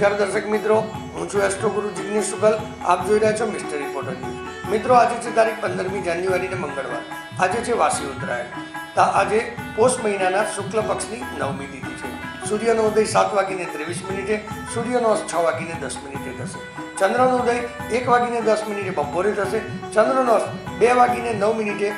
નમસ્કાર દર્શક મિત્રો, હું છું એસ્ટ્રોગુરુ જિગ્નેશ શુકલ આપ જોઈ રહ્યા છો મિસ્ટર રિપોર્ટર મિત્રો, આજે છે તારીખ પંદરમી જાન્યુઆરીને મંગળવાર. આજે છે વાસી ઉત્તરાયણ. આજે પોષ મહિનાના શુક્લ પક્ષની નવમી તિથિ છે. સૂર્યનો ઉદય સાત વાગીને ત્રેવીસ મિનિટે, સૂર્યનો છ વાગીને દસ મિનિટે થશે. ચંદ્રનો ઉદય એક વાગીને દસ મિનિટે બપોરે થશે. ચંદ્રનો બે વાગીને નવ મિનિટે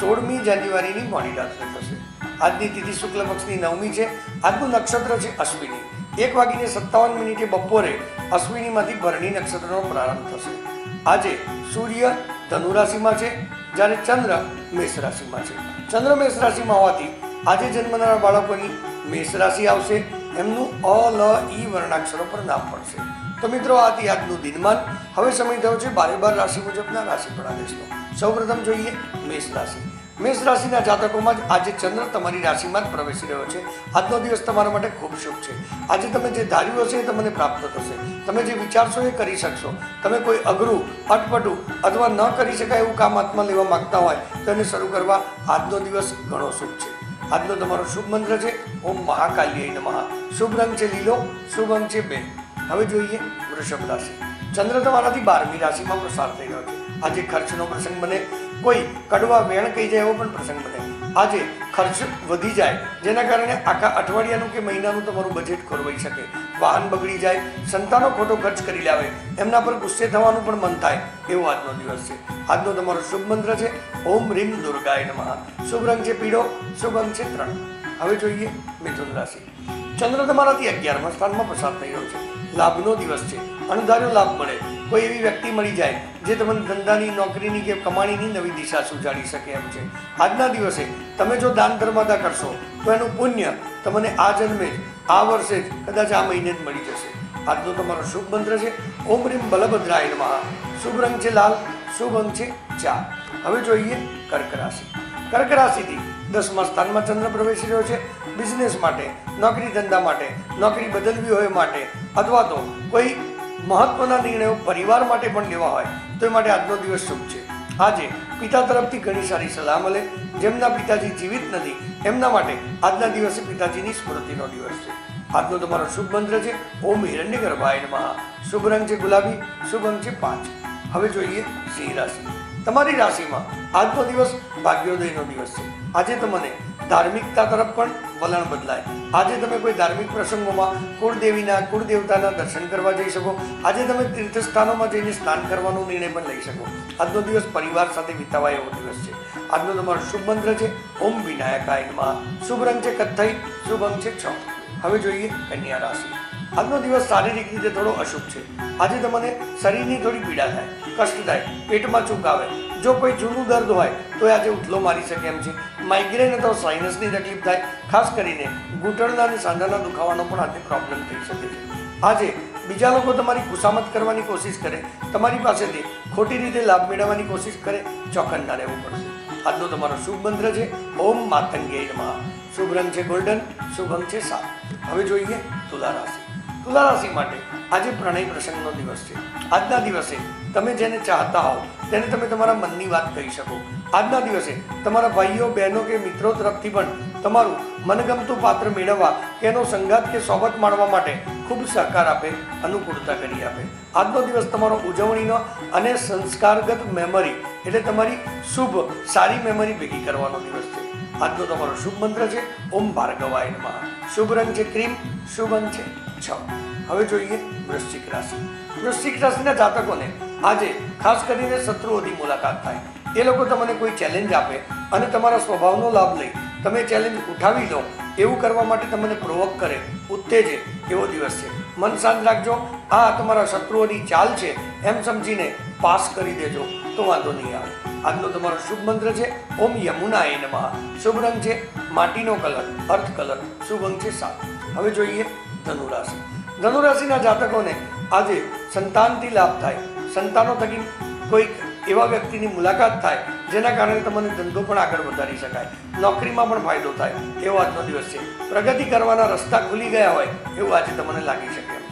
સોળમી જાન્યુઆરીની મોડી રાત્રે થશે. આજની તિથિ શુક્લ પક્ષની નવમી છે. આજનું નક્ષત્ર છે અશ્વિની. એક વાગીને સત્તાવન મિનિટે બપોરે અશ્વિનીમાંથી ભરણી નક્ષત્રનો પ્રારંભ થશે. આજે સૂર્ય ધનુ રાશિમાં છે, જ્યારે ચંદ્ર મેષ રાશિમાં છે. ચંદ્ર મેષ રાશિમાં હોવાથી આજે જન્મનારા બાળકોની મેષ રાશિ આવશે, એમનું અ, લ, ઈ વર્ણાક્ષરો પર નામ પડશે. તો મિત્રો આથી આજનું દિનમાન. હવે સમય થયો છે બારે બાર રાશિ મુજબના રાશિ પ્રદેશનો સૌપ્રથમ જોઈએ મેષ રાશિ. મેષ રાશિના જાતકોમાં જ આજે ચંદ્ર તમારી રાશિમાં જ પ્રવેશી રહ્યો છે. આજનો દિવસ તમારા માટે ખૂબ શુભ છે. આજે તમે જે ધાર્યું હશે એ તમને પ્રાપ્ત થશે. તમે જે વિચારશો એ કરી શકશો. તમે કોઈ અઘરું, અટપટું અથવા ન કરી શકાય એવું કામ હાથમાં લેવા માંગતા હોય તો એને શરૂ કરવા આજનો દિવસ ઘણો શુભ છે. આજનો તમારો શુભ મંત્ર છે, ઓમ મહાકાલ્ય નમઃ. શુભ રંગ છે લીલો, શુભ અંગ છે બે હવે જોઈએ વૃષભ રાશિ. ચંદ્ર તમારાથી બારમી રાશિમાં પ્રસાર થઈ રહ્યો છે. આજે ખર્ચનો પ્રસંગ બને કોઈ કડવા વેણ કહી જાય એવો પણ પ્રસંગ બને આજે ખર્ચ વધી જાય, જેના કારણે આખા અઠવાડિયાનું કે મહિનાનું તમારું બજેટ ખોરવાઈ શકે. વાહન બગડી જાય, સંતાનો ખોટો ખર્ચ કરી લાવે. એમના પર ગુસ્સે થવાનું પણ મન થાય. એવો આજનો દિવસ છે. આજનો તમારો શુભ મંત્ર છે, ઓમ રીમ દુર્ગાય નમઃ. શુભ રંગ છે પીળો, શુભ અંગ છે ત્રણ. હવે જોઈએ મિથુન રાશિ. ચંદ્ર તમારાથી અગિયારમા સ્થાનમાં પસાર થઈ રહ્યો છે. લાભનો દિવસ છે. અણધાર્યો લાભ મળે. કોઈ એવી વ્યક્તિ મળી જાય જે તમને ધંધાની, નોકરીની કે કમાણીની નવી દિશા સુજાડી શકે એમ છે. આજના દિવસે તમે જો દાન ધર્માતા કરશો, તો એનું પુણ્ય તમને આ જન્મે જ, આ વર્ષે જ, કદાચ આ મહિને જ મળી જશે. આજનો તમારો શુભ મંત્ર છે, ઓમ રીમ બલભદ્રાય નમઃ. શુભ રંગ છે લાલ, શુભ અંક છે ચાર. હવે જોઈએ કર્ક રાશિ કર્ક રાશિથી દસમા સ્થાનમાં ચંદ્ર પ્રવેશી રહ્યો છે. બિઝનેસ માટે, નોકરી ધંધા માટે, નોકરી બદલવી હોય માટે, અથવા તો કોઈ મહત્વના નિર્ણયો પરિવાર માટે પણ લેવા હોય, તો એ માટે આજનો દિવસ શુભ છે. આજે પિતા તરફથી ઘણી સારી સલાહ મળે, જેમના પિતાજી જીવિત નથી, એમના માટે આજના દિવસે પિતાજીની સ્મૃતિનો દિવસ છે. આજનો તમારો શુભ મંત્ર છે, ઓમ હિરણ્ય ગર્ભાય નમઃ. શુભ રંગ છે ગુલાબી, શુભ અંગ છે પાંચ. હવે જોઈએ સિંહ રાશિ. તમારી રાશિમાં આજનો દિવસ ભાગ્યોદયનો દિવસ છે. આજે તમને ધાર્મિકતા તરફ પણ વલણ બદલાય. આજે તમે કોઈ ધાર્મિક પ્રસંગોમાં કુળદેવીના, કુળદેવતાના દર્શન કરવા જઈ શકો. આજે તમે તીર્થસ્થાનોમાં જઈને સ્નાન કરવાનો નિર્ણય પણ લઈ શકો. આજનો દિવસ પરિવાર સાથે વિતાવાય એવો દિવસ છે. આજનો તમારો શુભ મંત્ર છે, ઓમ વિનાયકાય નમઃ. શુભ રંગ છે, કથ્થઈ શુભ અંગ છે, છ હવે જોઈએ કન્યા રાશિ. આજનો દિવસ શારીરિક રીતે થોડો અશુભ છે. આજે તમને શરીરની થોડી પીડા થાય, કષ્ટ થાય, પેટમાં ચૂક આવે જો કોઈ જૂનું દર્દ હોય, તો આજે ઉથલો મારી શકે એમ છે. માઇગ્રેન અથવા સાઇનસની તકલીફ થાય, ખાસ કરીને ઘૂંટણના અને સાંધાના દુખાવાનો પણ આજે પ્રોબ્લેમ થઈ શકે છે. આજે બીજા લોકો તમારી ખુશામત કરવાની કોશિશ કરે, તમારી પાસેથી ખોટી રીતે લાભ મેળવવાની કોશિશ કરે ચોકન ના રહેવું પડશે. આજનો તમારો શુભ મંત્ર છે, ઓમ માતંગે નમઃ. શુભ રંગ છે ગોલ્ડન શુભ અંગ છે સાત. હવે જોઈએ તુલા રાશિ. તુલા રાશિ માટે. આજે પ્રણય પ્રસંગનો દિવસ છે. આજના દિવસે તમે જેને ચાહતા હોવ, તેને તમે તમારા મનની વાત કહી શકો. આજના દિવસે તમારા ભાઈઓ, બહેનો કે મિત્રો તરફથી પણ તમારું મનગમતું પાત્ર મેળવવા કે એનો સંગાત કે સોબત માણવા માટે ખૂબ સહકાર આપે, અનુકૂળતા કરી આપે. આજનો દિવસ તમારો ઉજવણીનો અને સંસ્કારગત મેમરી એટલે તમારી શુભ, સારી મેમરી ભેગી કરવાનો દિવસ છે. આજનો તમારો શુભ મંત્ર છે, ઓમ ભાર્ગવાય નમઃ શુભ રંગ છે, ક્રીમ, શુભ અંગ છે, છ. હવે જોઈએ વૃશ્ચિક રાશિ. વૃશ્ચિક રાશિના જાતકોને આજે ખાસ કરીને શત્રુઓની મુલાકાત થાય. એ લોકો તમને કોઈ ચેલેન્જ આપે અને તમારા સ્વભાવનો લાભ લઈ તમે ચેલેન્જ ઉઠાવી લો. એવું કરવા માટે તમને પ્રોવોક કરે. ઉત્તેજે એવો દિવસ છે. મન શાંત રાખજો. આ તમારા શત્રુઓની ચાલ છે, એમ સમજીને પાસ કરી દેજો. તો વાંધો નહીં આવે. આજનો તમારો શુભ મંત્ર છે, ઓમ યમુનાય નમઃ. શુભ રંગ છે, માટીનો કલર, અર્થ કલર, શુભ અંગ છે, સાત. હવે જોઈએ ધનુરાશિ. ધનુરાશિના જાતકોને આજે સંતાનથી લાભ થાય. સંતાનો થકી કોઈક એવા વ્યક્તિની મુલાકાત થાય, જેના કારણે તમને ધંધો પણ આગળ વધારી શકાય. નોકરીમાં પણ ફાયદો થાય. એવો આજનો દિવસ છે. પ્રગતિ કરવાના રસ્તા ખુલી ગયા હોય, એવું આજે તમને લાગી શકે.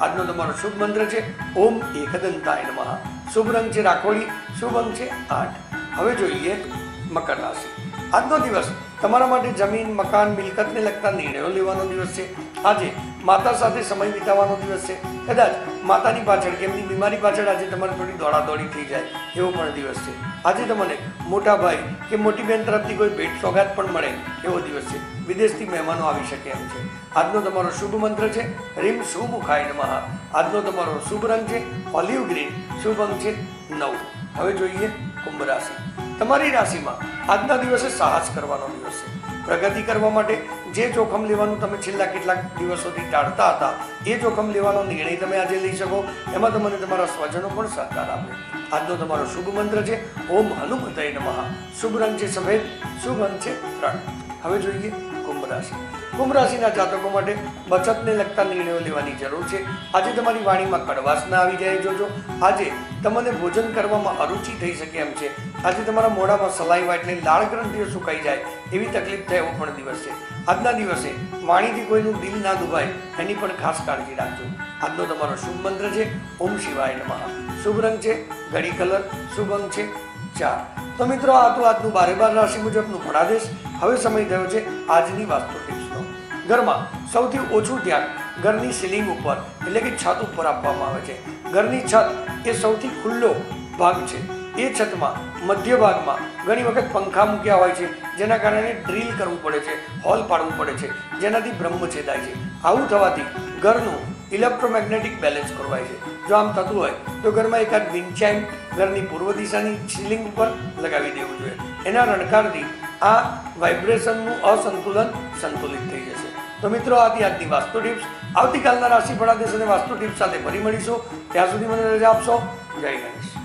આજનો તમારો શુભ મંત્ર છે, ઓમ એકદંતાય નમઃ. શુભ રંગ છે, રાખોડી. શુભ અંગ છે, આઠ. હવે જોઈએ મકર રાશિ. આજનો દિવસ તમારા માટે જમીન, મકાન, મિલકતને લગતા નિર્ણયો લેવાનો દિવસ છે. આજે માતા સાથે સમય વિતાવવાનો દિવસ છે. કદાચ માતાની પાછળ કે એમની બીમારી પાછળ આજે તમારે થોડી દોડાદોડી થઈ જાય એવો પણ દિવસ છે. આજે તમને મોટા ભાઈ કે મોટી બહેન તરફથી કોઈ ભેટ સોગાત પણ મળે એવો દિવસ છે. વિદેશથી મહેમાનો આવી શકે એમ છે. આજનો તમારો શુભ મંત્ર છે. રીમ શુભુખાય નમઃ. આજનો તમારો શુભ રંગ છે. Olive green. શુભ રંગ છે નવ. હવે જોઈએ કુંભ રાશિ. તમારી રાશિમાં આજના દિવસે સાહસ કરવાનો દિવસ છે. પ્રગતિ કરવા માટે જે જોખમ લેવાનું તમે છેલ્લા કેટલાક દિવસોથી ટાળતા હતા, એ જોખમ લેવાનો નિર્ણય તમે આજે લઈ શકો. એમાં તમને તમારા સ્વજનો પણ સહકાર આપે. આજનો તમારો શુભ મંત્ર છે, ઓમ હનુમતય નમઃ. શુભ રંગ છે સફેદ, શુભ અંક છે રણ. હવે જોઈએ રાશિ કુંભ રાશિના જાતકો માટે બચતને લગતા નિર્ણયો લેવાની જરૂર છે. આજે તમારી વાણીમાં કડવાશ ના આવી જાય, જોજો. આજે તમને ભોજન કરવામાં અરુચિ થઈ શકે એમ છે. આજે તમારા મોઢામાં સલાઈવા એટલે લાળ ગ્રંથિઓ સુકાઈ જાય, એવી તકલીફ થાય એવો પણ દિવસ છે. આજના દિવસે વાણીથી કોઈનું દિલ ના દુભાય, એની પણ ખાસ કાળજી રાખજો. આજનો તમારો શુભ મંત્ર છે, ઓમ શિવાય નમઃ. શુભ રંગ છે, ઘડી કલર, શુભ અંક છે, ચાર. તો મિત્રો, આ આજનું બારે બાર રાશિ મુજબનું ભણાદેશ હવે સમય થયો છે આજની વાસ્તુ ટિપ્સનો. ઘરમાં સૌથી ઓછું ધ્યાન ઘરની સીલિંગ ઉપર, એટલે કે છત ઉપર આપવામાં આવે છે. ઘરની છત એ સૌથી ખુલ્લો ભાગ છે. એ છતમાં, મધ્ય ભાગમાં ઘણી વખત પંખા મૂક્યા હોય છે, જેના કારણે ડ્રીલ કરવું પડે છે, હોલ પાડવું પડે છે, જેનાથી બ્રહ્મ છેદાય છે. આવું થવાથી ઘરનું ઇલેક્ટ્રોમેગ્નેટિક બેલેન્સ કરવાય છે. જો આમ થતું હોય, તો ઘરમાં એકાદ વિન્ચાઇમ ઘરની પૂર્વ દિશાની સીલિંગ ઉપર લગાવી દેવું જોઈએ. એના રણકારથી આ વાઇબ્રેશનનું અસંતુલન સંતુલિત થઈ જશે. તો મિત્રો, આથી આજની વાસ્તુ ટિપ્સ. આવતીકાલના રાશિ ફળાદેશ અને વાસ્તુ ટિપ્સ સાથે ફરી મળીશું. ત્યાં સુધી મને રજા આપશો. જય ગણેશ.